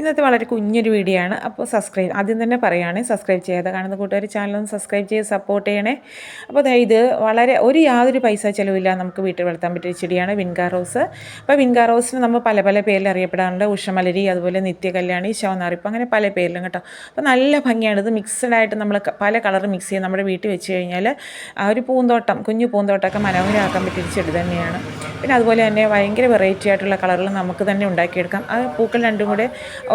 ഇന്നത്തെ വളരെ കുഞ്ഞൊരു വീഡിയോ ആണ്. അപ്പോൾ സബ്സ്ക്രൈബ് ആദ്യം തന്നെ പറയുകയാണെ സബ്സ്ക്രൈബ് ചെയ്യാതെ കാണുന്ന കൂട്ടുകാർ ചാനലൊന്ന് സബ്സ്ക്രൈബ് ചെയ്ത് സപ്പോർട്ട് ചെയ്യണേ. അപ്പോൾ അതായത് ഇത് വളരെ ഒരു യാതൊരു പൈസ ചിലവില്ല നമുക്ക് വീട്ടിൽ വളർത്താൻ പറ്റിയ ചെടിയാണ് വിൻകാർ റോസ്. അപ്പോൾ വിൻകാർ റോസിന് നമ്മൾ പല പല പേരിൽ അറിയപ്പെടാറുണ്ട്. ഉഷമലരി അതുപോലെ നിത്യകല്യാണി ശവനാറിപ്പ് അങ്ങനെ പല പേരിലും കേട്ടോ. അപ്പോൾ നല്ല ഭംഗിയാണ്. ഇത് മിക്സഡ് ആയിട്ട് നമ്മൾ പല കളർ മിക്സ് ചെയ്ത് നമ്മുടെ വീട്ടിൽ വെച്ച് കഴിഞ്ഞാൽ ആ ഒരു പൂന്തോട്ടം കുഞ്ഞു പൂന്തോട്ടമൊക്കെ മനോഹരമാക്കാൻ പറ്റിയ ചെടി തന്നെയാണ്. പിന്നെ അതുപോലെ തന്നെ ഭയങ്കര വെറൈറ്റി ആയിട്ടുള്ള കളറിൽ നമുക്ക് തന്നെ ഉണ്ടാക്കിയെടുക്കാം. ആ പൂക്കൾ രണ്ടും കൂടെ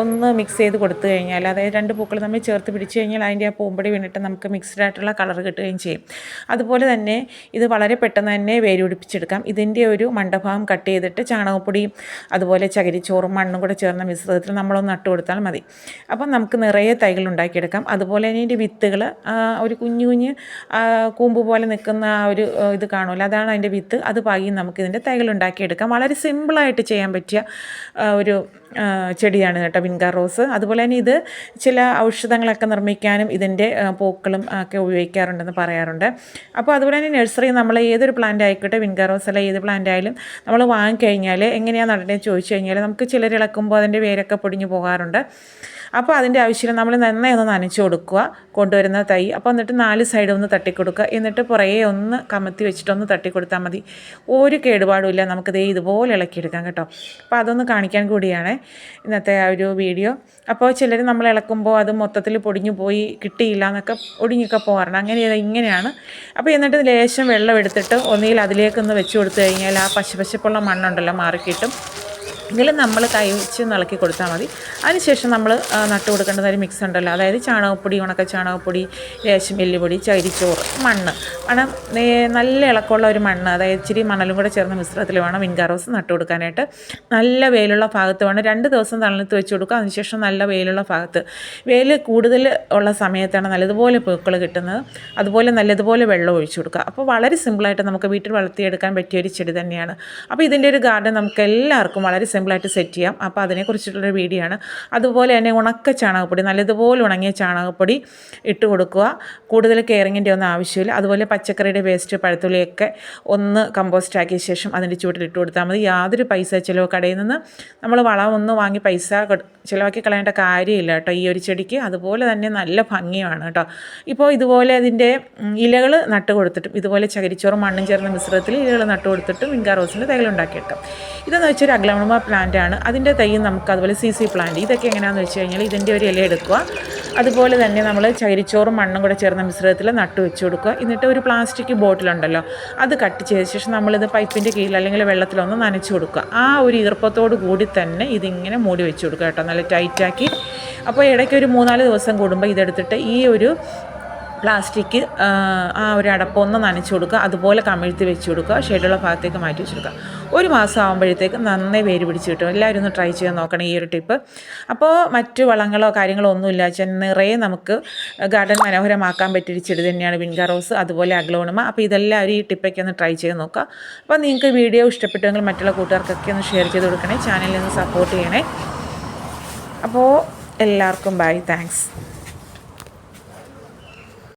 ഒന്ന് മിക്സ് ചെയ്ത് കൊടുത്തു കഴിഞ്ഞാൽ അതായത് രണ്ട് പൂക്കൾ തമ്മിൽ ചേർത്ത് പിടിച്ച് കഴിഞ്ഞാൽ അതിന്റെ ആ പൂമ്പടി വീണിട്ട് നമുക്ക് മിക്സ്ഡ് ആയിട്ടുള്ള കളർ കിട്ടുകയും ചെയ്യും. അതുപോലെ തന്നെ ഇത് വളരെ പെട്ടെന്ന് തന്നെ വേരുപിടിപ്പിച്ചെടുക്കാം ഇതിന്റെ ഒരു മണ്ടഭാഗം കട്ട് ചെയ്തിട്ട് ചാണകപ്പൊടിയും അതുപോലെ ചകിരിച്ചോറും മണ്ണും കൂടെ ചേർന്ന മിശ്രിതത്തിൽ നമ്മളൊന്ന് നട്ടു കൊടുത്താൽ മതി. അപ്പം നമുക്ക് നിറയെ തൈകൾ ഉണ്ടാക്കിയെടുക്കാം. അതുപോലെ തന്നെ ഇതിന്റെ വിത്തുകൾ ഒരു കുഞ്ഞു കുഞ്ഞ് കൂമ്പ് പോലെ നിൽക്കുന്ന ആ ഒരു ഇത് കാണുമല്ലോ അതാണ് അതിന്റെ വിത്ത്. അത് പാകി നമുക്ക് ഇതിന്റെ തൈകൾ ഉണ്ടാക്കിയെടുക്കാം. വളരെ സിമ്പിളായിട്ട് ചെയ്യാൻ പറ്റിയ ഒരു ചെടിയാണ് കേട്ടോ വിൻകാർ റോസ് അതുപോലെ തന്നെ ഇത് ചില ഔഷധങ്ങളൊക്കെ നിർമ്മിക്കാനും ഇതിന്റെ പൂക്കളും ഒക്കെ ഉപയോഗിക്കാറുണ്ടെന്ന് പറയാറുണ്ട്. അപ്പോൾ അതുപോലെ തന്നെ നഴ്സറി നമ്മൾ ഏതൊരു പ്ലാന്റ് ആയിക്കോട്ടെ വിൻകാർ റോസ് അല്ല ഏത് പ്ലാന്റ് ആയാലും നമ്മൾ വാങ്ങിക്കഴിഞ്ഞാൽ എങ്ങനെയാണ് നടേണ്ടതെന്ന് ചോദിച്ചു കഴിഞ്ഞാൽ നമുക്ക് ചിലർ ഇളക്കുമ്പോൾ അതിന്റെ വേരൊക്കെ പൊടിഞ്ഞു പോകാറുണ്ട്. അപ്പോൾ അതിന്റെ ആവശ്യമില്ല. നമ്മൾ നന്നായി ഒന്ന് നനച്ച് കൊടുക്കുക. കൊണ്ടുവരുന്ന തൈ. അപ്പോൾ എന്നിട്ട് നാല് സൈഡ് ഒന്ന് തട്ടിക്കൊടുക്കുക. എന്നിട്ട് പുറകെ ഒന്ന് കമത്തി വെച്ചിട്ടൊന്ന് തട്ടിക്കൊടുത്താൽ മതി. ഒരു കേടുപാടും ഇല്ല നമുക്ക് ദേ ഇതുപോലെ ഇളക്കിയെടുക്കാം കേട്ടോ. അപ്പോൾ അതൊന്ന് കാണിക്കാൻ കൂടിയാണ് ഇന്നത്തെ ആ ഒരു വീഡിയോ. അപ്പോൾ ചിലർ നമ്മൾ ഇളക്കുമ്പോൾ അത് മൊത്തത്തിൽ പൊടിഞ്ഞു പോയി കിട്ടിയില്ല എന്നൊക്കെ ഒടിഞ്ഞൊക്കെ പോകാറുണ്ട്. അങ്ങനെ ഇങ്ങനെയാണ്. അപ്പോൾ എന്നിട്ട് ലേശം വെള്ളം എടുത്തിട്ട് ഒന്നിൽ അതിലേക്കൊന്ന് വെച്ച് കൊടുത്തു കഴിഞ്ഞാൽ ആ പശപശപ്പുള്ള മണ്ണുണ്ടല്ലോ മാറിക്കിട്ടും. എങ്കിലും നമ്മൾ കൈ വെച്ച് കൊടുത്താൽ മതി. അതിനുശേഷം നമ്മൾ നട്ട് കൊടുക്കേണ്ടത് ഒരു മിക്സ് ഉണ്ടല്ലോ. അതായത് ചാണകപ്പൊടി ഉണക്ക ചാണകപ്പൊടി ലേശം എല്ലുപൊടി മണ്ണ്. മണം നല്ല ഇളക്കമുള്ള ഒരു മണ്ണ് അതായത് ഇച്ചിരി മണലും കൂടെ ചേർന്ന മിശ്രത്തിൽ വേണം വിൻകാർ റോസ് നട്ട് കൊടുക്കാനായിട്ട്. നല്ല വെയിലുള്ള ഭാഗത്ത് വേണം രണ്ട് ദിവസം തണലത്ത് വെച്ച് കൊടുക്കുക. അതിനുശേഷം നല്ല വെയിലുള്ള ഭാഗത്ത്. വെയിൽ കൂടുതൽ ഉള്ള സമയത്താണ് നല്ലതുപോലെ പൂക്കൾ കിട്ടുന്നത്. അതുപോലെ നല്ലതുപോലെ വെള്ളം ഒഴിച്ചു കൊടുക്കുക. അപ്പോൾ വളരെ സിമ്പിളായിട്ട് നമുക്ക് വീട്ടിൽ വളർത്തിയെടുക്കാൻ പറ്റിയ ഒരു ചെടി തന്നെയാണ്. അപ്പോൾ ഇതിന്റെ ഒരു ഗാർഡൻ നമുക്ക് എല്ലാവർക്കും വളരെ സിമ്പിളായിട്ട് സെറ്റ് ചെയ്യാം. അപ്പോൾ അതിനെക്കുറിച്ചിട്ടുള്ളൊരു വീഡിയോ ആണ് അതുപോലെ തന്നെ ഉണക്ക ചാണകപ്പൊടി നല്ലതുപോലെ ഉണങ്ങിയ ചാണകപ്പൊടി ഇട്ട് കൊടുക്കുക. കൂടുതൽ കെയറിങ്ങിന്റെ ഒന്നും ആവശ്യമില്ല. അതുപോലെ പച്ചക്കറിയുടെ വേസ്റ്റ് പഴത്തുള്ളിയൊക്കെ ഒന്ന് കമ്പോസ്റ്റ് ആക്കിയ ശേഷം അതിന്റെ ചുവട്ടിൽ ഇട്ട് കൊടുത്താൽ മതി. യാതൊരു പൈസ ചിലവ് കടയിൽ നിന്ന് നമ്മൾ വളം ഒന്ന് വാങ്ങി പൈസ ചിലവാക്കി കളയേണ്ട കാര്യമില്ല കേട്ടോ. ഈ ഒരു ചെടിക്ക് അതുപോലെ തന്നെ നല്ല ഭംഗിയാണ് കേട്ടോ. ഇപ്പോൾ ഇതുപോലെ അതിന്റെ ഇലകൾ നട്ട് കൊടുത്തിട്ടും ഇതുപോലെ ചകിരിച്ചോറും മണ്ണും ചേർന്ന മിശ്രിതത്തിൽ ഇലകൾ നട്ട് കൊടുത്തിട്ടും വിൻകാ റോസിന്റെ തൈകൾ ഉണ്ടാക്കിയെടുക്കാം. ഇതെന്ന് വെച്ചാൽ അഗ്ലവണമ പ്ലാന്റ് ആണ്. അതിന്റെ തൈയും നമുക്ക് അതുപോലെ സി സി പ്ലാന്റ് ഇതൊക്കെ എങ്ങനെയാണെന്ന് വെച്ച് കഴിഞ്ഞാൽ ഇതിന്റെ ഒരു ഇല എടുക്കുക. അതുപോലെ തന്നെ നമ്മൾ ചകിരിച്ചോറും മണ്ണും കൂടെ ചേർന്ന മിശ്രിതത്തിൽ നട്ട് വെച്ച് കൊടുക്കുക. എന്നിട്ട് ഒരു പ്ലാസ്റ്റിക് ബോട്ടിലുണ്ടല്ലോ അത് കട്ട് ചെയ്ത ശേഷം നമ്മളിത് പൈപ്പിന്റെ കീഴിൽ അല്ലെങ്കിൽ വെള്ളത്തിലൊന്ന് നനച്ച് കൊടുക്കുക. ആ ഒരു ഈർപ്പത്തോട് കൂടി തന്നെ ഇതിങ്ങനെ മൂടി വെച്ച് കൊടുക്കുക കേട്ടോ നല്ല ടൈറ്റാക്കി അപ്പോൾ ഇടയ്ക്ക് ഒരു മൂന്നാൽ ദിവസം കൂടുമ്പോൾ ഇതെടുത്തിട്ട് ഈ ഒരു പ്ലാസ്റ്റിക് ആ, ഒരു അടപ്പൊന്ന് നനച്ചു കൊടുക്കുക. അതുപോലെ കമിഴ്ത്തി വെച്ച് കൊടുക്കുക. ഷെയ്ഡുള്ള ഭാഗത്തേക്ക് മാറ്റി വെച്ച് കൊടുക്കുക. ഒരു മാസം ആകുമ്പോഴത്തേക്ക് നന്നായി വേര് പിടിച്ച് കിട്ടും. എല്ലാവരും ഒന്ന് ട്രൈ ചെയ്ത് നോക്കണം ഈ ഒരു ടിപ്പ് അപ്പോൾ മറ്റു വളങ്ങളോ കാര്യങ്ങളോ ഒന്നുമില്ല വെച്ചാൽ നിറയെ നമുക്ക് ഗാർഡൻ മനോഹരമാക്കാൻ പറ്റിയൊരു ചെടി തന്നെയാണ് വിൻഗാ റോസ് അതുപോലെ അഗ്ലോണമ. അപ്പോൾ ഇതെല്ലാവരും ഈ ടിപ്പൊക്കെ ഒന്ന് ട്രൈ ചെയ്ത് നോക്കുക. അപ്പോൾ നിങ്ങൾക്ക് വീഡിയോ ഇഷ്ടപ്പെട്ടെങ്കിൽ മറ്റുള്ള കൂട്ടുകാർക്കൊക്കെ ഒന്ന് ഷെയർ ചെയ്ത് കൊടുക്കണേ. ചാനലിൽ നിന്ന് സപ്പോർട്ട് ചെയ്യണേ. അപ്പോൾ എല്ലാവർക്കും ബൈ താങ്ക്സ്